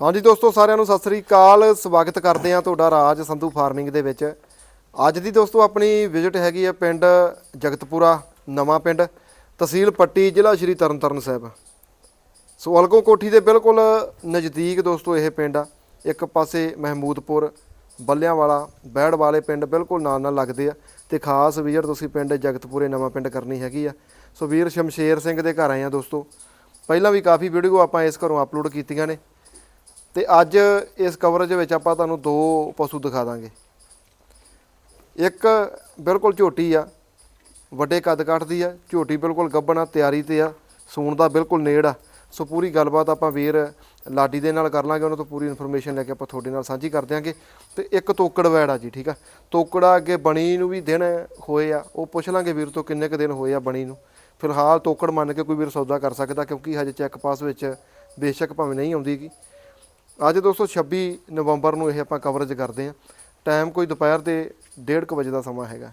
ਹਾਂਜੀ ਦੋਸਤੋ, ਸਾਰਿਆਂ ਨੂੰ ਸਤਿ ਸ੍ਰੀ ਅਕਾਲ। ਸਵਾਗਤ ਕਰਦੇ ਹਾਂ ਤੁਹਾਡਾ ਰਾਜ ਸੰਧੂ ਫਾਰਮਿੰਗ ਦੇ ਵਿੱਚ। ਅੱਜ ਦੀ ਦੋਸਤੋ, ਆਪਣੀ ਵਿਜ਼ਿਟ ਹੈਗੀ ਆ ਪਿੰਡ ਜਗਤਪੁਰਾ, ਨਵਾਂ ਪਿੰਡ, ਤਹਿਸੀਲ ਪੱਟੀ, ਜ਼ਿਲ੍ਹਾ ਸ਼੍ਰੀ ਤਰਨਤਾਰਨ ਸਾਹਿਬ। ਸੋ, ਅਲਗੋ ਕੋਠੀ ਦੇ ਬਿਲਕੁਲ ਨਜ਼ਦੀਕ ਦੋਸਤੋ, ਇਹ ਪਿੰਡ ਆ। ਇੱਕ ਪਾਸੇ ਮਹਿਮੂਦਪੁਰ ਬੱਲਿਆਂ ਵਾਲਾ ਬੈੜ ਵਾਲੇ ਪਿੰਡ ਬਿਲਕੁਲ ਨਾਲ ਨਾਲ ਲੱਗਦੇ ਆ। ਤੇ ਖਾਸ ਵਿਜ਼ਿਟ ਤੁਸੀਂ ਪਿੰਡ ਜਗਤਪੁਰੇ, ਨਵਾਂ ਪਿੰਡ ਕਰਨੀ ਹੈਗੀ ਆ। ਸੋ, ਵੀਰ ਸ਼ਮਸ਼ੇਰ ਸਿੰਘ ਦੇ ਘਰ ਆਏ ਆ ਦੋਸਤੋ। ਪਹਿਲਾਂ ਵੀ ਕਾਫੀ ਵੀਡੀਓ ਆਪਾਂ ਇਸ ਘਰੋਂ ਅਪਲੋਡ ਕੀਤੀਆਂ ਨੇ। ਤੇ ਅੱਜ ਇਸ ਕਵਰੇਜ ਵਿੱਚ ਆਪਾਂ ਤੁਹਾਨੂੰ ਦੋ ਪਸ਼ੂ ਦਿਖਾ ਦਾਂਗੇ। ਇੱਕ ਬਿਲਕੁਲ ਝੋਟੀ ਆ, ਵੱਡੇ ਕੱਦ ਕਾਠ ਦੀ ਆ, ਝੋਟੀ ਬਿਲਕੁਲ ਗੱਭਣ ਆ, ਤਿਆਰੀ ਤੇ ਆ, ਸੂਣ ਦਾ ਬਿਲਕੁਲ ਨੇੜ ਆ। ਸੋ ਪੂਰੀ ਗੱਲਬਾਤ ਆਪਾਂ ਵੀਰ ਲਾਡੀ ਦੇ ਨਾਲ ਕਰ ਲਾਂਗੇ, ਉਹਨਾਂ ਤੋਂ ਪੂਰੀ ਇਨਫੋਰਮੇਸ਼ਨ ਲੈ ਕੇ ਆਪਾਂ ਤੁਹਾਡੇ ਨਾਲ ਸਾਂਝੀ ਕਰ ਦਿਆਂਗੇ। ਤੇ ਇੱਕ ਤੋਕੜ ਵੈੜ ਆ ਜੀ, ਠੀਕ ਆ? ਤੋਕੜਾ ਅੱਗੇ ਬਣੀ ਨੂੰ ਵੀ ਦਿਨ ਹੋਏ ਆ, ਉਹ ਪੁੱਛ ਲਾਂਗੇ ਵੀਰ ਤੋਂ ਕਿੰਨੇ ਕੁ ਦਿਨ ਹੋਏ ਆ ਬਣੀ ਨੂੰ। ਫਿਲਹਾਲ ਤੋਕੜ ਮੰਨ ਕੇ ਕੋਈ ਵੀਰ ਸੌਦਾ ਕਰ ਸਕਦਾ, ਕਿਉਂਕਿ ਹਜੇ ਚੈੱਕ ਪਾਸ ਵਿੱਚ ਬੇਸ਼ੱਕ ਭਾਵੇਂ ਨਹੀਂ ਆਉਂਦੀਗੀ ਅੱਜ ਦੋਸਤੋ 26 ਨਵੰਬਰ ਨੂੰ ਇਹ ਆਪਾਂ ਕਵਰੇਜ ਕਰਦੇ ਹਾਂ। ਟਾਈਮ ਕੋਈ ਦੁਪਹਿਰ ਦੇ 1:30 ਵਜੇ ਦਾ ਸਮਾਂ ਹੈਗਾ।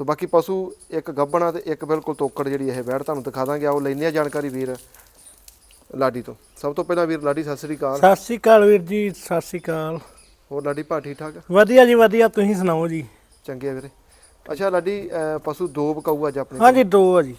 ਸੋ ਬਾਕੀ ਪਸ਼ੂ ਇੱਕ ਗੱਭਣਾ ਤੇ ਇੱਕ ਬਿਲਕੁਲ ਤੋਕੜ ਜਿਹੜੀ ਇਹ ਵੈੜ ਤੁਹਾਨੂੰ ਦਿਖਾ ਦਾਂਗੇ। ਆਓ ਲੈਂਦੇ ਆ ਜਾਣਕਾਰੀ ਵੀਰ ਲਾਡੀ ਤੋਂ। ਸਭ ਤੋਂ ਪਹਿਲਾਂ ਵੀਰ ਲਾਡੀ ਸਤਿ ਸ੍ਰੀ ਅਕਾਲ। ਸਤਿ ਸ਼੍ਰੀ ਅਕਾਲ ਵੀਰ ਜੀ ਸਤਿ ਸ਼੍ਰੀ ਅਕਾਲ। ਹੋਰ ਲਾਡੀ ਭਾ ਠੀਕ ਠਾਕ? ਵਧੀਆ ਜੀ ਵਧੀਆ। ਤੁਸੀਂ ਸੁਣਾਓ ਜੀ? ਚੰਗੇ ਆ ਵੀਰੇ। ਅੱਛਾ ਲਾਡੀ ਪਸ਼ੂ ਦੋ ਬਕਾਊ ਅੱਜ ਆਪਣੇ ਹਾਂਜੀ ਦੋ ਆ ਜੀ।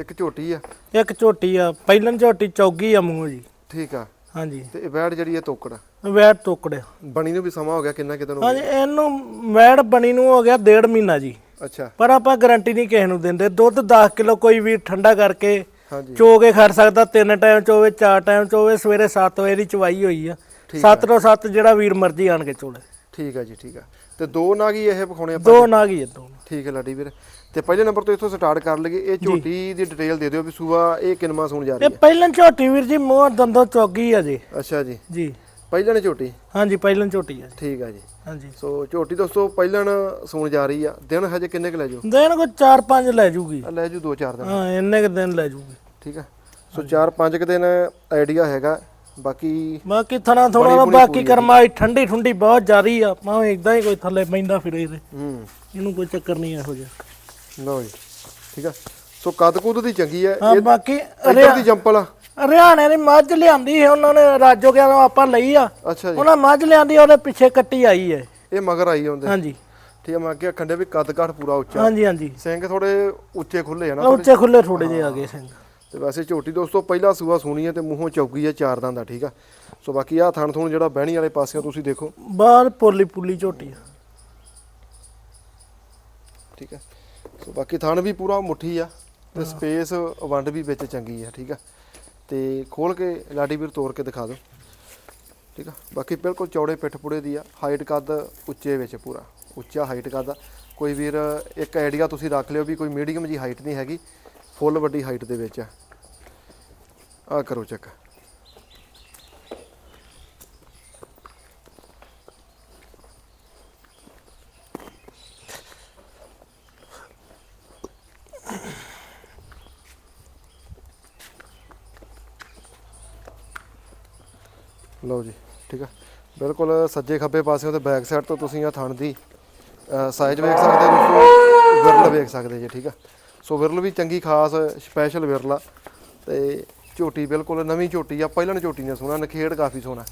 ਇੱਕ ਝੋਟੀ ਆ। ਇੱਕ ਝੋਟੀ ਆ ਪਹਿਲਨ ਝੋਟੀ ਚੌਗੀ ਆ ਮੂੰਹ ਜੀ। ਠੀਕ ਆ। ਹਾਂਜੀ। ਤੇ ਇਹ ਵੈੜ ਜਿਹੜੀ ਹੈ ਤੋਕੜ। ਵੈੜ ਟੋਕੜਿਆ ਬਣੀ ਨੂੰ ਵੀ ਸਮਾਂ ਹੋ ਗਿਆ ਕਿੰਨਾ ਕਿਤੇ ਨੂੰ ਹਾਂਜੀ ਇਹਨੂੰ ਵੈੜ ਬਣੀ ਨੂੰ ਹੋ ਗਿਆ ਡੇਢ ਮਹੀਨਾ ਜੀ। ਅੱਛਾ। ਪਰ ਆਪਾਂ ਗਾਰੰਟੀ ਨਹੀਂ ਕਿਸੇ ਨੂੰ ਦਿੰਦੇ। ਦੁੱਧ 10 ਕਿਲੋ ਕੋਈ ਵੀ ਠੰਡਾ ਕਰਕੇ ਹਾਂਜੀ। ਚੋ ਕੇ ਖੜ ਸਕਦਾ। ਤਿੰਨ ਟਾਈਮ ਚੋਵੇ ਚਾਰ ਟਾਈਮ ਚੋਵੇ ਸਵੇਰੇ 7 ਵਜੇ ਦੀ ਚਵਾਈ ਹੋਈ ਆ। 7 ਤੋਂ 7 ਜਿਹੜਾ ਵੀਰ ਮਰਜ਼ੀ ਆਣ ਕੇ ਚੋਲੇ। ਠੀਕ ਆ ਜੀ ਠੀਕ ਆ। ਤੇ ਦੋ ਨਾਗ ਹੀ ਇਹ ਵਿਖਾਉਣੇ ਆਪਾਂ ਦੋ ਨਾਗ ਹੀ ਆ ਦੋ ਠੀਕ ਹੈ ਲਾਡੀ ਵੀਰ। ਤੇ ਪਹਿਲੇ ਨੰਬਰ ਤੋਂ ਇੱਥੋਂ ਸਟਾਰਟ ਕਰ ਲਈਏ। ਇਹ ਝੋਟੀ ਦੀ ਡਿਟੇਲ ਦੇ ਦਿਓ ਵੀ ਸੂਆ ਇਹ ਕਿੰਨਵਾਂ ਸੂਣ ਜਾ ਇਹ ਰਹੀ ਪਹਿਲਨ ਝੋਟੀ ਵੀਰ ਜੀ ਮੂੰਹ ਦੰਦੋਂ ਚੌਗੀ ਆ ਜੀ। ਹੈ ਅੱਛਾ ਜੀ। ਜੀ। ਪਹਿਲਣ ਝੋਟੀ? ਹਾਂਜੀ ਪਹਿਲਨ ਝੋਟੀ ਆ ਠੀਕ ਆ ਜੀ। ਹਾਂਜੀ। ਸੋ ਝੋਟੀ ਦੋਸਤੋ ਪਹਿਲਣ ਸੂਣ ਜਾ ਰਹੀ ਆ। ਦਿਨ ਹਜੇ ਕਿੰਨੇ ਕੁ ਲੈ ਜਾਓ ਦਿਨ ਕੋ 4-5 ਲੈ ਜੂਗੀ। ਲੈ ਜੂ 2-4 ਦਿਨ। ਹਾਂ ਇੰਨੇ ਕ ਦਿਨ ਲੈ ਜੂਗੀ। ਠੀਕ ਆ। ਸੋ 4-5 ਕੁ ਦਿਨ ਆਈਡੀਆ ਹੈਗਾ। ਬਾਕੀ ਬਾਕੀ ਥਣਾ ਥੋੜਾ ਨਾ ਬਾਕੀ ਕਰਮਾਈ ਠੰਡੀ ਠੁੰਡੀ ਬਹੁਤ ਜ਼ਿਆਦੀ ਆ। ਭਾਵੇਂ ਇਦਾਂ ਹੀ ਕੋਈ ਥੱਲੇ ਪੈਂਦਾ ਫਿਰੇ ਹੂੰ। ਇਹਨੂੰ ਕੋਈ ਚੱਕਰ ਨਹੀਂ ਇਹੋ ਜਿਹਾ। ਲਓ ਜੀ ਠੀਕ ਆ। ਸੋ ਕੱਦ ਕੁੱਦ ਦੀ ਚੰਗੀ ਹੈ ਹਾਂ ਬਾਕੀ ਇੱਧਰ ਦੀ ਜੰਪਲ ਆ। ਹਰਿਆਣੇ ਦੀ ਮੱਝ ਲਿਆਂਦੀ ਸੀ ਉਹਨਾਂ ਨੇ ਰਾਜੋ ਗਿਆ ਆਪਾਂ ਲਈ ਆ। ਅੱਛਾ ਜੀ। ਉਹਨਾਂ ਮੱਝ ਲਿਆਂਦੀ ਉਹਦੇ ਪਿੱਛੇ ਕੱਟੀ ਆਈ ਹੈ ਇਹ ਮਗਰ ਆਈ ਹੁੰਦੇ ਹਾਂਜੀ। ਠੀਕ ਆ ਮੈਂ ਅੱਗੇ ਵੀ ਕੱਦ ਕਾਠ ਪੂਰਾ ਉੱਚਾ। ਹਾਂਜੀ ਹਾਂਜੀ। ਸਿੰਘ ਥੋੜੇ ਉੱਚੇ ਖੁੱਲੇ ਆ ਨਾ ਉੱਚੇ ਖੁੱਲੇ ਥੋੜੇ ਜਿਹੇ ਆ ਗਏ ਸਿੰਘ। ਤੇ ਵੈਸੇ ਝੋਟੀ ਦੋਸਤੋ ਪਹਿਲਾ ਸੂਆ ਸੁਣੀ ਹੈ ਤੇ ਮੂੰਹੋਂ ਚੌਗੀ ਹੈ ਚਾਰ ਦੰਦ ਦਾ ਠੀਕ ਆ। ਸੋ ਬਾਕੀ ਆ ਥਣ ਥੁਣ ਜਿਹੜਾ ਬਹਿਣੀ ਵਾਲੇ ਪਾਸਿਓਂ ਤੁਸੀਂ ਦੇਖੋ। ਬਾਹਰ ਪੋਲੀ ਪੁਲੀ ਝੋਟੀ ਆ। ਠੀਕ ਆ ਸੋ ਬਾਕੀ ਥਣ ਵੀ ਪੂਰਾ ਮੁੱਠੀ ਆ ਤੇ ਸਪੇਸ ਵੰਡ ਵੀ ਵਿੱਚ ਚੰਗੀ ਆ ਠੀਕ ਆ। ਤੇ ਖੋਲ ਕੇ ਲਾਡੀ ਵੀਰ ਤੋੜ ਕੇ ਦਿਖਾ ਦਿਓ। ਠੀਕ ਆ। ਬਾਕੀ ਬਿਲਕੁਲ ਚੌੜੇ ਪਿੱਠ ਪੁੜੇ ਦੀ ਆ ਹਾਈਟ ਕੱਦ ਉੱਚੇ ਵਿੱਚ ਪੂਰਾ ਉੱਚਾ ਹਾਈਟ ਕੱਦ ਆ। ਕੋਈ ਵੀਰ ਇੱਕ ਆਈਡੀਆ ਤੁਸੀਂ ਰੱਖ ਲਿਓ ਵੀ ਕੋਈ ਮੀਡੀਅਮ ਜੀ ਹਾਈਟ ਨਹੀਂ ਹੈਗੀ ਫੁੱਲ ਵੱਡੀ ਹਾਈਟ ਦੇ ਵਿੱਚ ਆ। ਆ ਕਰੋ ਚੈੱਕ ਲਓ ਜੀ, ਠੀਕ ਆ। ਬਿਲਕੁਲ ਸੱਜੇ ਖੱਬੇ ਪਾਸਿਓਂ ਤੇ ਬੈਕ ਸਾਈਡ ਤੋਂ ਤੁਸੀਂ ਆ ਥਣ ਦੀ ਸਾਈਜ਼ ਵੇਖ ਸਕਦੇ ਹੋ ਵਿਰਲ ਵੇਖ ਸਕਦੇ ਜੀ, ਠੀਕ ਆ। ਸੋ ਵਿਰਲ ਵੀ ਚੰਗੀ ਖਾਸ ਸਪੈਸ਼ਲ ਵਿਰਲ ਆ। ਤੇ ਝੋਟੀ ਬਿਲਕੁਲ ਨਵੀਂ ਝੋਟੀ ਆ, ਪਹਿਲਾਂ ਝੋਟੀ ਨੇ ਸੋਹਣਾ, ਨਖੇੜ ਕਾਫੀ ਸੋਹਣਾ,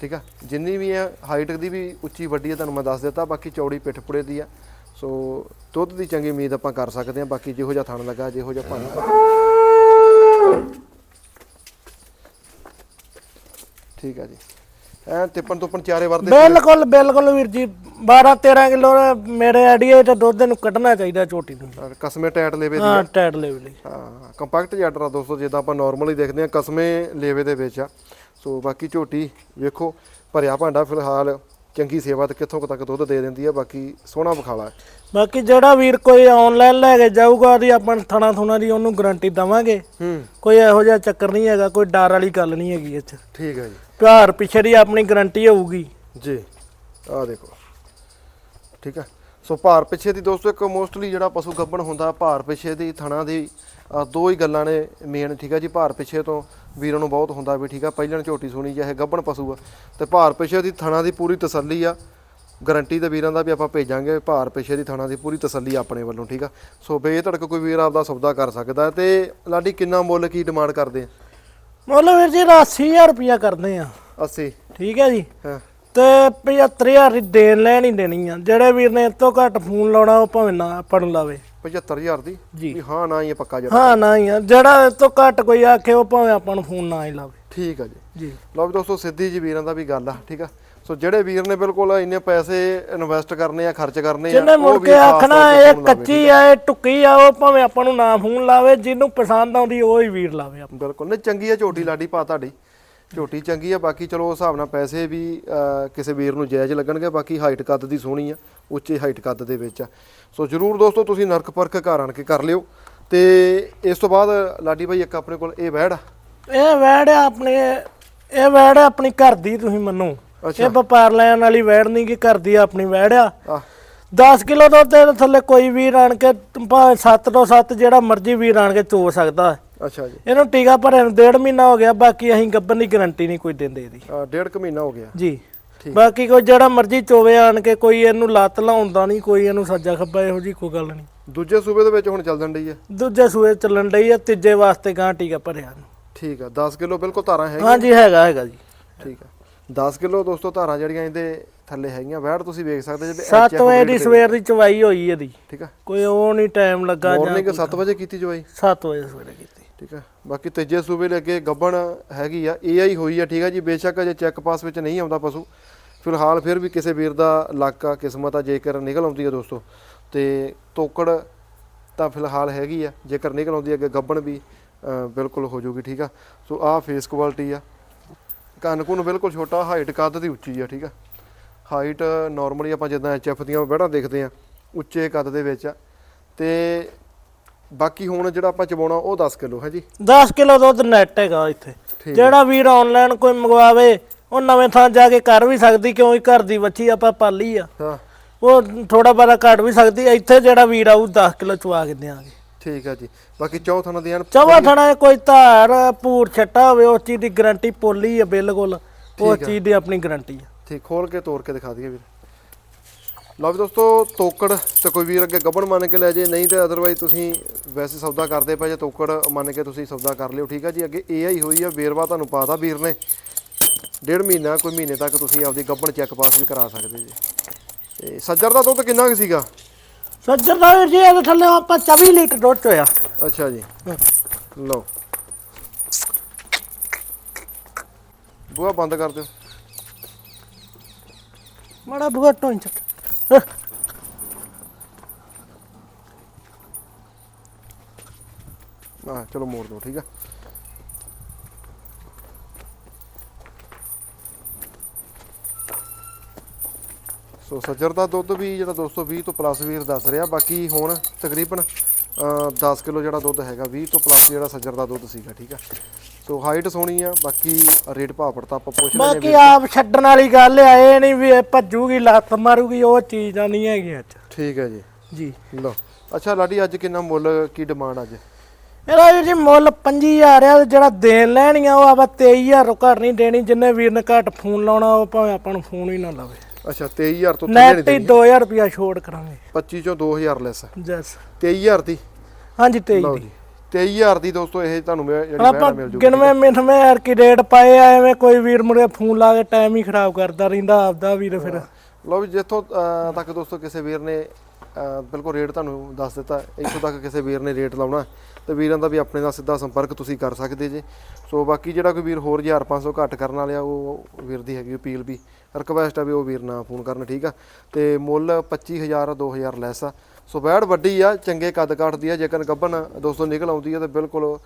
ਠੀਕ ਆ। ਜਿੰਨੀ ਵੀ ਆ ਹਾਈਟ ਦੀ ਵੀ ਉੱਚੀ ਵੱਡੀ ਆ, ਤੁਹਾਨੂੰ ਮੈਂ ਦੱਸ ਦਿੱਤਾ, ਬਾਕੀ ਚੌੜੀ ਪਿੱਠ ਪੁੜੇ ਦੀ ਆ। ਸੋ ਦੁੱਧ ਦੀ ਚੰਗੀ ਉਮੀਦ ਆਪਾਂ ਕਰ ਸਕਦੇ ਆ, ਬਾਕੀ ਜਿਹੋ ਜਿਹਾ ਥਣ ਲੱਗਾ, ਜਿਹੋ ਜਿਹਾ ਪਾਣੀ ਠੀਕ ਆ ਜੀ। ਐ ਤਿੱਪਣ ਤੁੱਪਣ ਚਾਰੇ ਵਰਦੇ ਬਿਲਕੁਲ ਬਿਲਕੁਲ ਵੀਰ ਜੀ 12 13 ਕਿਲੋ ਮੇਰੇ ਆਈਡੀਆ ਤੇ ਦੁੱਧ ਨੂੰ ਕੱਢਣਾ ਚਾਹੀਦਾ ਝੋਟੀ ਨੂੰ। ਕਸਮੇ ਟੈਟ ਲੇਵੇ ਦੀ ਹਾਂ ਟੈਟ ਲੈਵਲ ਹਾਂ ਕੰਪੈਕਟ ਜੈਟਰ ਆ ਦੋਸਤੋ ਜਿੱਦਾਂ ਆਪਾਂ ਨਾਰਮਲੀ ਦੇਖਦੇ ਆ ਕਸਮੇ ਲੇਵੇ ਦੇ ਵਿੱਚ ਆ। ਸੋ ਬਾਕੀ ਝੋਟੀ ਵੇਖੋ ਭਰਿਆ ਭਾਂਡਾ ਫਿਲਹਾਲ। ਚੰਗੀ ਸੇਵਾ ਤੇ ਕਿੱਥੋਂ ਕੁ ਤੱਕ ਦੁੱਧ ਦੇ ਦਿੰਦੀ ਆ ਬਾਕੀ ਸੋਹਣਾ ਬਖਾਲਾ ਹੈ। ਬਾਕੀ ਜਿਹੜਾ ਵੀਰ ਕੋਈ ਆਨਲਾਈਨ ਲੈ ਕੇ ਜਾਊਗਾ ਉਹਦੀ ਆਪਾਂ ਥਣਾ ਥੁਣਾ ਦੀ ਉਹਨੂੰ ਗਾਰੰਟੀ ਦਵਾਂਗੇ। ਹੂੰ। ਕੋਈ ਇਹੋ ਜਿਹਾ ਚੱਕਰ ਨਹੀਂ ਹੈਗਾ ਕੋਈ ਡਰ ਵਾਲੀ ਗੱਲ ਨਹੀਂ ਹੈਗੀ ਇੱਥੇ ਠੀਕ ਹੈ ਜੀ। ਪਿਆਰ ਪਿੱਛੇ ਦੀ ਆਪਣੀ ਗਾਰੰਟੀ ਹੋਊਗੀ। ਜੀ ਆ ਦੇਖੋ। ਠੀਕ ਹੈ। ਸੋ ਭਾਰ ਪਿੱਛੇ ਦੀ ਦੋਸਤੋ ਇੱਕ ਮੋਸਟਲੀ ਜਿਹੜਾ ਪਸ਼ੂ ਗੱਭਣ ਹੁੰਦਾ ਭਾਰ ਪਿੱਛੇ ਦੀ ਥਣਾ ਦੀ ਆਹ ਦੋ ਹੀ ਗੱਲਾਂ ਨੇ ਮੇਨ ਠੀਕ ਹੈ ਜੀ ਭਾਰ ਪਿੱਛੇ ਤੋਂ ਵੀਰਾਂ ਨੂੰ ਬਹੁਤ ਹੁੰਦਾ ਵੀ ਠੀਕ ਆ ਪਹਿਲਣ ਝੋਟੀ ਸੁਣੀ ਚਾਹੇ ਗੱਭਣ ਪਸ਼ੂ ਆ। ਤੇ ਭਾਰ ਪਿੱਛੇ ਦੀ ਥਣਾ ਦੀ ਪੂਰੀ ਤਸੱਲੀ ਆ। ਗਾਰੰਟੀ ਤੇ ਵੀਰਾਂ ਦਾ ਵੀ ਆਪਾਂ ਭੇਜਾਂਗੇ ਭਾਰ ਪਿੱਛੇ ਦੀ ਥਣਾ ਦੀ ਪੂਰੀ ਤਸੱਲੀ ਆਪਣੇ ਵੱਲੋਂ ਠੀਕ ਆ। ਸੋ ਬੇਧੜਕ ਕੋਈ ਵੀਰ ਆਪਦਾ ਸੌਦਾ ਕਰ ਸਕਦਾ ਤੇ ਲਾਡੀ ਕਿੰਨਾ ਮੁੱਲ ਕੀ ਡਿਮਾਂਡ ਕਰਦੇ ਆ? ਮੁੱਲ ਵੀਰ ਜੀ 80000 ਰੁਪਇਆ ਕਰਦੇ ਆ। 80 ਠੀਕ ਹੈ ਜੀ। ਹਾਂ। ਤੇ 75000 ਦੀ ਦੇਣ ਲੈਣ ਹੀ ਦੇਣੀ ਆ। ਜਿਹੜੇ ਵੀਰ ਨੇ ਇਸ ਤੋਂ ਘੱਟ ਫੋਨ ਲਾਉਣਾ ਉਹ ਭਾਵੇਂ ਨਾ ਆਪਾਂ ਨੂੰ ਲਾਵੇ। 75000 ਦੀ? ਜੀ। ਵੀ ਹਾਂ ਨਾ ਹੀ ਇਹ ਪੱਕਾ ਜਿਹੜਾ। ਹਾਂ ਨਾ ਹੀ ਆ। ਜਿਹੜਾ ਇਸ ਤੋਂ ਘੱਟ ਕੋਈ ਆਖੇ ਉਹ ਭਾਵੇਂ ਆਪਾਂ ਨੂੰ ਫੋਨ ਨਾ ਹੀ ਲਾਵੇ। ਠੀਕ ਆ ਜੀ। ਜੀ। ਲਓ ਵੀ ਦੋਸਤੋ ਸਿੱਧੀ ਜੀ ਵੀਰਾਂ ਦਾ ਵੀ ਗੱਲ ਆ ਠੀਕ ਆ? ਸੋ ਜਿਹੜੇ ਵੀਰ ਨੇ ਬਿਲਕੁਲ ਇੰਨੇ ਪੈਸੇ ਇਨਵੈਸਟ ਕਰਨੇ ਆ ਖਰਚ ਕਰਨੇ ਆ ਜਿਹਨੇ ਉਹ ਮੁੜ ਵੀ ਕੇ ਖਾਸ ਆਖਣਾ ਤੌਰ ਤੇ ਇਹ ਫੋਨ ਲਾਵੇ। ਕੱਚੀ ਆ? ਇਹ ਟੁੱਕੀ ਆ ਉਹ ਭਾਵੇਂ ਆਪਾਂ ਨੂੰ ਨਾ ਫੋਨ ਲਾਵੇ ਜਿਹਨੂੰ ਪਸੰਦ ਆਉਂਦੀ ਉਹ ਹੀ ਵੀਰ ਲਾਵੇ ਆਪਾਂ ਬਿਲਕੁਲ। ਨਹੀਂ ਚੰਗੀ ਆ ਝੋਟੀ ਲਾਡੀ ਪਾ ਤੁਹਾਡੀ। ਝੋਟੀ ਚੰਗੀ ਆ ਬਾਕੀ ਚਲੋ ਉਸ ਹਿਸਾਬ ਨਾਲ ਪੈਸੇ ਵੀ ਕਿਸੇ ਵੀਰ ਨੂੰ ਜਾਇਜ਼ ਲੱਗਣਗੇ ਬਾਕੀ ਹਾਈਟ ਕੱਦ ਦੀ ਸੋਹਣੀ ਆ ਉੱਚੇ ਹਾਈਟ ਕੱਦ ਦੇ ਵਿੱਚ ਆ। ਸੋ ਜਰੂਰ ਦੋਸਤੋ ਤੁਸੀਂ ਨਰਕ ਪਰਖ ਘਰ ਆਣ ਕੇ ਕਰ ਲਿਓ। ਤੇ ਇਸ ਤੋਂ ਬਾਅਦ ਲਾਡੀ ਭਾਈ ਇੱਕ ਆਪਣੇ ਕੋਲ ਇਹ ਵੈੜ ਆ। ਇਹ ਵੈੜ ਆ ਆਪਣੇ ਇਹ ਵੈੜ ਆ ਆਪਣੀ ਘਰ ਦੀ ਤੁਸੀਂ ਮੰਨੋ। ਇਹ ਵਪਾਰ ਲੈਣ ਵਾਲੀ ਵੈੜ ਨਹੀਂ ਕਿ ਘਰ ਦੀ ਆਪਣੀ ਵੈੜ ਆ। ਆ 10 ਕਿਲੋ ਦੁੱਧ ਦੇ ਥੱਲੇ ਕੋਈ ਵੀਰ ਆਣ ਕੇ ਭਾਵੇਂ 7 ਤੋਂ 7 ਜਿਹੜਾ ਮਰਜ਼ੀ ਵੀਰ ਆਣ ਕੇ ਚੋ ਸਕਦਾ। ਹੈ। ਅੱਛਾ ਜੀ। ਇਹਨੂੰ ਟੀਕਾ ਭਰੇ ਨੂੰ ਡੇਢ ਮਹੀਨਾ ਹੋ ਗਿਆ ਬਾਕੀ ਅਸੀਂ ਗੱਬਨ ਦੀ ਗਾਰੰਟੀ ਨਹੀਂ ਕੋਈ ਦਿੰਦੇ ਇਹਦੀ। ਆ, ਡੇਢ ਕੁ ਮਹੀਨਾ ਹੋ ਗਿਆ। ਜੀ। ਬਾਕੀ ਕੋਈ ਜਿਹੜਾ ਮਰਜ਼ੀ ਚੋਵੇ ਆਣ ਕੇ ਕੋਈ ਇਹਨੂੰ ਲੱਤ ਲਾਉਂਦਾ ਨਹੀਂ ਕੋਈ ਇਹਨੂੰ ਸੱਜਾ ਖੱਬਾ ਇਹੋ ਜੀ ਕੋਈ ਗੱਲ ਨਹੀਂ। ਦੂਜੇ ਸੂਬੇ ਦੇ ਵਿੱਚ ਹੁਣ ਚੱਲਣ ਡਈ ਆ? ਦੂਜੇ ਸੂਏ ਚੱਲਣ ਡਈ ਆ ਤੀਜੇ ਵਾਸਤੇ ਗਾਂ ਟੀਕਾ ਭਰਿਆ ਨੂੰ ਠੀਕ ਆ 10 ਕਿਲੋ ਬਿਲਕੁਲ ਧਾਰਾਂ ਹੈਗੀਆਂ। ਹਾਂਜੀ ਹੈਗਾ ਹੈਗਾ ਜੀ। ਠੀਕ ਆ। 10 ਕਿਲੋ ਦੋਸਤੋ ਧਾਰਾਂ ਜਿਹੜੀਆਂ ਇਹਦੇ ਥੱਲੇ ਹੈਗੀਆਂ ਵੈੜ ਤੁਸੀਂ ਵੇਖ ਸਕਦੇ ਜੇ 7 ਵਜੇ ਦੀ ਸਵੇਰ ਦੀ ਚਵਾਈ ਹੋਈ ਇਹਦੀ। ਠੀਕ ਆ। ਕੋਈ ਉਹ ਨਹੀਂ ਟਾਈਮ ਲੱਗਾ ਜਾਂ ਮਾਰਨਿੰਗ 7 ਵਜੇ ਕੀਤੀ ਜੋਈ 7 ਵਜੇ ਸਵੇਰੇ ਕੀਤੀ। ਠੀਕ ਹੈ ਬਾਕੀ ਤੀਜੇ ਸੂਬੇ ਲੱਗੇ ਗੱਬਣ ਹੈਗੀ ਆ ਏਆਈ ਹੋਈ ਆ, ਠੀਕ ਆ ਜੀ। ਬੇਸ਼ੱਕ ਅਜੇ ਚੈੱਕ ਪਾਸ ਵਿੱਚ ਨਹੀਂ ਆਉਂਦਾ ਪਸ਼ੂ। ਫਿਲਹਾਲ ਫਿਰ ਵੀ ਕਿਸੇ ਵੀਰ ਦਾ ਲੱਕ ਆ, ਕਿਸਮਤ ਆ, ਜੇਕਰ ਨਿਕਲ ਆਉਂਦੀ ਆ ਦੋਸਤੋ। ਤੇ ਤੋਕੜ ਤਾਂ ਫਿਲਹਾਲ ਹੈਗੀ ਆ, ਜੇਕਰ ਨਿਕਲ ਆਉਂਦੀ ਅੱਗੇ ਗੱਬਣ ਵੀ ਬਿਲਕੁਲ ਹੋ ਜਾਊਗੀ, ਠੀਕ ਆ। ਸੋ ਆਹ ਫੇਸ ਕੁਆਲਿਟੀ ਆ। ਕੰਨ ਕੁੰਨ ਬਿਲਕੁਲ ਛੋਟਾ ਹਾਈਟ ਕੱਦ ਦੀ ਉੱਚੀ ਆ, ਠੀਕ ਆ। ਹਾਈਟ ਨਾਰਮਲੀ ਆਪਾਂ ਜਿੱਦਾਂ ਐਚਐਫ ਦੀਆਂ ਬੈੜਾਂ ਦੇਖਦੇ ਆ, ਉੱਚੇ ਕੱਦ ਦੇ ਵਿੱਚ ਆ। ਤੇ ਬਾਕੀ ਹੁਣ ਜਿਹੜਾ ਆਪਾਂ ਚਬਾਉਣਾ ਉਹ 10 ਕਿਲੋ ਹੈ ਜੀ। 10 ਕਿਲੋ ਦੁੱਧ ਨੈਟ ਹੈਗਾ ਇੱਥੇ। ਜਿਹੜਾ ਵੀਰ ਆਨਲਾਈਨ ਕੋਈ ਮੰਗਵਾਵੇ ਉਹ ਨਵੇਂ ਥਾਂ ਜਾ ਕੇ ਕਰ ਵੀ ਸਕਦੀ ਕਿਉਂਕਿ ਘਰ ਦੀ ਵੱਛੀ ਆਪਾਂ ਪਾਲੀ ਆ। ਹਾਂ। ਉਹ ਥੋੜਾ ਬਾਰਾ ਘਟ ਵੀ ਸਕਦੀ ਇੱਥੇ ਜਿਹੜਾ ਵੀਰ ਆਊ 10 ਕਿਲੋ ਚਵਾ ਕੇ ਦਿਆਂਗੇ। ਠੀਕ ਹੈ ਜੀ। ਬਾਕੀ ਚੌਥਾ ਨਦੀ ਐਨ ਚਵਾ ਥਣਾ ਕੋਈ ਧਾਰ ਪੂਰ ਛੱਟਾ ਹੋਵੇ ਉਸ ਚੀਜ਼ ਦੀ ਗਾਰੰਟੀ ਪੋਲੀ ਆ ਬਿਲਕੁਲ। ਉਸ ਚੀਜ਼ ਦੀ ਆਪਣੀ ਗਾਰੰਟੀ ਆ। ਠੀਕ ਖੋਲ ਕੇ ਤੋੜ ਕੇ ਦਿਖਾ ਦਈਏ ਵੀਰ। ਲਓ ਵੀ ਦੋਸਤੋ ਤੋਕੜ ਤੇ ਕੋਈ ਵੀਰ ਅੱਗੇ ਗੱਬਣ ਮੰਨ ਕੇ ਲੈ ਜੇ ਨਹੀਂ ਤੇ ਅਦਰਵਾਈਜ਼ ਤੁਸੀਂ ਵੈਸੇ ਸੌਦਾ ਕਰਦੇ ਪਏ ਜੇ ਤੋਕੜ ਮੰਨ ਕੇ ਤੁਸੀਂ ਸੌਦਾ ਕਰ ਲਿਓ ਠੀਕ ਆ ਜੀ? ਅੱਗੇ ਏਆਈ ਹੋਈ ਆ ਵੇਰਵਾ ਤੁਹਾਨੂੰ ਪਾਤਾ ਵੀਰ ਨੇ। ਡੇਢ ਮਹੀਨਾ ਕੋਈ ਮਹੀਨੇ ਤੱਕ ਤੁਸੀਂ ਆਪਦੀ ਗੱਬਣ ਚੈੱਕ ਪਾਸ ਵੀ ਕਰਾ ਸਕਦੇ ਜੀ। ਤੇ ਸੱਜਰ ਦਾ ਦੁੱਧ ਕਿੰਨਾ ਕੁ ਸੀਗਾ? ਸੱਜਰ ਦਾ ਜੀ ਇਹਦੇ ਥੱਲੇ ਆਪਾਂ 24 ਲੀਟਰ ਦੁੱਧ ਚੋਇਆ। ਅੱਛਾ ਜੀ। ਲਓ। ਬੂਹਾ ਬੰਦ ਕਰ ਦਿਓ। ਮਾੜਾ ਬੁਗਾ ਟੋਂ ਚੱਕ ਆ ਚਲੋ ਮੋੜ ਦਿਓ ਠੀਕ ਆ। ਸੋ ਸੱਜਰ ਦਾ ਦੁੱਧ ਵੀ ਜਿਹੜਾ 220 ਤੋਂ ਪਲੱਸ ਵੀਰ ਦੱਸ ਰਿਹਾ ਬਾਕੀ ਹੁਣ ਤਕਰੀਬਨ ਅ, 10 ਕਿਲੋ ਜਿਹੜਾ ਦੁੱਧ ਹੈਗਾ 20 ਤੋਂ ਪਲੱਸ ਜਿਹੜਾ ਸੱਜਰ ਦਾ ਦੁੱਧ ਸੀਗਾ ਠੀਕ ਆ। ਸੋ ਹਾਈਟ ਸੋਹਣੀ ਆ ਬਾਕੀ ਰੇਟ ਭਾਅ ਤਾਂ ਆਪਾਂ ਪੁੱਛ ਲੈਣੇ ਬਾਕੀ ਆਪ ਛੱਡਣ ਵਾਲੀ ਗੱਲ ਆ ਇਹ ਨਹੀਂ ਵੀ ਇਹ ਭੱਜੂਗੀ ਲੱਤ ਮਾਰੂਗੀ ਉਹ ਚੀਜ਼ਾਂ ਨਹੀਂ ਹੈਗੀਆਂ ਅੱਜ ਠੀਕ ਹੈ ਜੀ। ਜੀ। ਲਓ ਅੱਛਾ ਲਾਡੀ ਅੱਜ ਕਿੰਨਾ ਮੁੱਲ ਕੀ ਡਿਮਾਂਡ ਅੱਜ? ਇਹਦਾ ਵੀਰ ਜੀ ਮੁੱਲ 5000 ਆ ਜਿਹੜਾ ਦੇਣ ਲੈਣੀ ਆ ਉਹ ਆਪਾਂ 23000 ਤੋਂ ਘੱਟ ਨਹੀਂ ਦੇਣੀ ਜਿੰਨੇ ਵੀਰ ਨੇ ਘੱਟ ਫੋਨ ਲਾਉਣਾ ਉਹ ਭਾਵੇਂ ਆਪਾਂ ਨੂੰ ਫੋਨ ਹੀ ਨਾ ਲਾਵੇ। ਅੱਛਾ 23000 ਤੋਂ ਥੱਲੇ ਨਹੀਂ ਨੈਟ ਦੇਣੀ। 2000 ਰੁਪਿਆ ਛੋੜ ਕਰਾਂਗੇ। 25 ਚੋਂ 2000 ਲੈਸ। ਜਸ 23000 ਦੀ? ਹਾਂਜੀ 23 ਲਓ ਦੀ। 23000 ਦੀ ਦੋਸਤੋ ਇਹ ਤੁਹਾਨੂੰ ਮਿਲ- ਜਿਹੜੀ ਆਪਾਂ ਮਿਲ ਜੂਗੀ। ਗਿਣਵੇਂ ਮਿੰਠਵੇਂ ਯਾਰ ਕੀ ਰੇਟ ਪਾਏ ਆ ਐਵੇਂ ਕੋਈ ਵੀਰ ਮੁਰੇ ਫੋਨ ਲਾ ਕੇ ਟਾਈਮ ਹੀ ਖਰਾਬ ਕਰਦਾ ਰਹਿੰਦਾ ਆਪਦਾ ਵੀਰ ਫਿਰ। ਲਓ ਵੀ ਜਿੱਥੋਂ ਤੱਕ ਦੋਸਤੋ ਕਿਸੇ ਵੀਰ ਨੇ ਬਿਲਕੁਲ ਰੇਟ ਤੁਹਾਨੂੰ ਦੱਸ ਦਿੱਤਾ ਇੱਥੋਂ ਤੱਕ ਕਿਸੇ ਵੀਰ ਨੇ ਰੇਟ ਲਾਉਣਾ ਤੇ ਵੀਰਾਂ ਦਾ ਵੀ ਆਪਣੇ ਨਾਲ ਸਿੱਧਾ ਸੰਪਰਕ ਤੁਸੀਂ ਕਰ ਸਕਦੇ ਜੇ। ਸੋ ਬਾਕੀ ਜਿਹੜਾ ਕੋਈ ਵੀਰ ਹੋਰ 1500 ਘੱਟ ਕਰਨ ਵਾਲਿਆ ਉਹ ਵੀਰ ਦੀ ਹੈਗੀ ਅਪੀਲ ਵੀ। ਰਿਕਵੈਸਟ ਆ ਵੀ ਉਹ ਵੀਰ ਨਾ ਫੋਨ ਕਰਨ ਠੀਕ ਆ? ਤੇ ਮੁੱਲ 25000 2000 ਲੈਸ ਆ। ਸੋ ਬੈੜ ਵੱਡੀ ਆ ਚੰਗੇ ਕੱਦ ਕਾਠ ਦੀ ਆ ਜੇਕਰ ਗੱਭਣ ਦੋਸਤੋ ਨਿਕਲ ਆਉਂਦੀ ਆ ਤੇ ਬਿਲਕੁਲ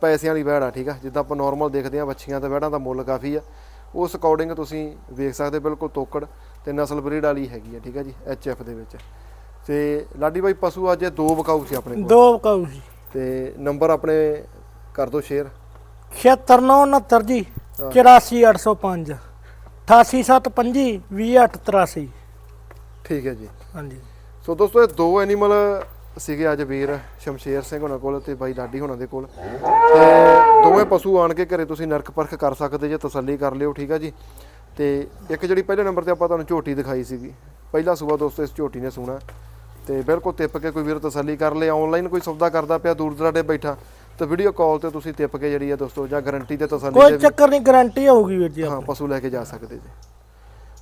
ਪੈਸਿਆਂ ਵਾਲੀ ਬੈੜ ਆ ਠੀਕ ਆ? ਜਿੱਦਾਂ ਆਪਾਂ ਨਾਰਮਲ ਦੇਖਦੇ ਆ ਬੱਚੀਆਂ ਤੇ ਬੈੜਾਂ ਦਾ ਮੁੱਲ ਕਾਫੀ ਆ। ਉਸ ਅਕੋਰਡਿੰਗ ਤੁਸੀਂ ਵੇਖ ਸਕਦੇ ਬਿਲਕੁਲ ਤੋਕੜ ਤੇ ਨਸਲ ਬਰੀਡ ਵਾਲੀ ਹੈਗੀ ਆ ਠੀਕ ਆ ਜੀ ਐਫ ਦੇ ਵਿੱਚ। ਤੇ ਲਾਡੀ ਬਾਈ ਪਸ਼ੂ ਅੱਜ ਦੋ ਬਕਾਊ ਸੀ ਆਪਣੇ ਕੋਲ। ਦੋ ਕਾਉ ਸੀ। ਤੇ ਨੰਬਰ ਆਪਣੇ ਕਰ ਦਿਓ ਸ਼ੇਅਰ 76969 ਜੀ 84805 88725 20883 ਠੀਕ ਹੈ ਜੀ। ਹਾਂਜੀ। ਸੋ ਦੋਸਤੋ ਇਹ ਦੋ ਐਨੀਮਲ ਸੀਗੇ ਅੱਜ ਵੀਰ ਸ਼ਮਸ਼ੇਰ ਸਿੰਘ ਉਹਨਾਂ ਕੋਲ ਤੇ ਬਾਈ ਲਾਡੀ ਉਹਨਾਂ ਦੇ ਕੋਲ। ਤੇ ਦੋਵੇਂ ਪਸ਼ੂ ਆਣ ਕੇ ਘਰੇ ਤੁਸੀਂ ਨਰਕ ਪਰਖ ਕਰ ਸਕਦੇ ਜੇ ਤਸੱਲੀ ਕਰ ਲਿਓ ਠੀਕ ਆ ਜੀ? ਤੇ ਇੱਕ ਜਿਹੜੀ ਪਹਿਲੇ ਨੰਬਰ ਤੇ ਆਪਾਂ ਤੁਹਾਨੂੰ ਝੋਟੀ ਦਿਖਾਈ ਸੀਗੀ। ਪਹਿਲਾ ਸੂਆ ਦੋਸਤੋ ਇਸ ਝੋਟੀ ਨੇ ਸੂਣਾ। ਤੇ ਬਿਲਕੁਲ ਤਿੱਪ ਕੇ ਕੋਈ ਵੀਰ ਤਸੱਲੀ ਕਰ ਲੇ ਆਨਲਾਈਨ ਕੋਈ ਸੌਦਾ ਕਰਦਾ ਪਿਆ ਦੂਰ ਦਰਾਡੇ ਬੈਠਾ ਤੇ ਵੀਡੀਓ ਕਾਲ ਤੇ ਤੁਸੀਂ ਟਿਪ ਕੇ ਜਿਹੜੀ ਆ ਦੋਸਤੋ ਜਾਂ ਗਾਰੰਟੀ ਤੇ ਤਸੱਲੀ ਕੋਈ ਚੱਕਰ ਨਹੀਂ ਗਾਰੰਟੀ ਹੋਊਗੀ ਵੀਰ ਜੀ ਹਾਂ ਪਸ਼ੂ ਲੈ ਕੇ ਜਾ ਸਕਦੇ ਜੀ।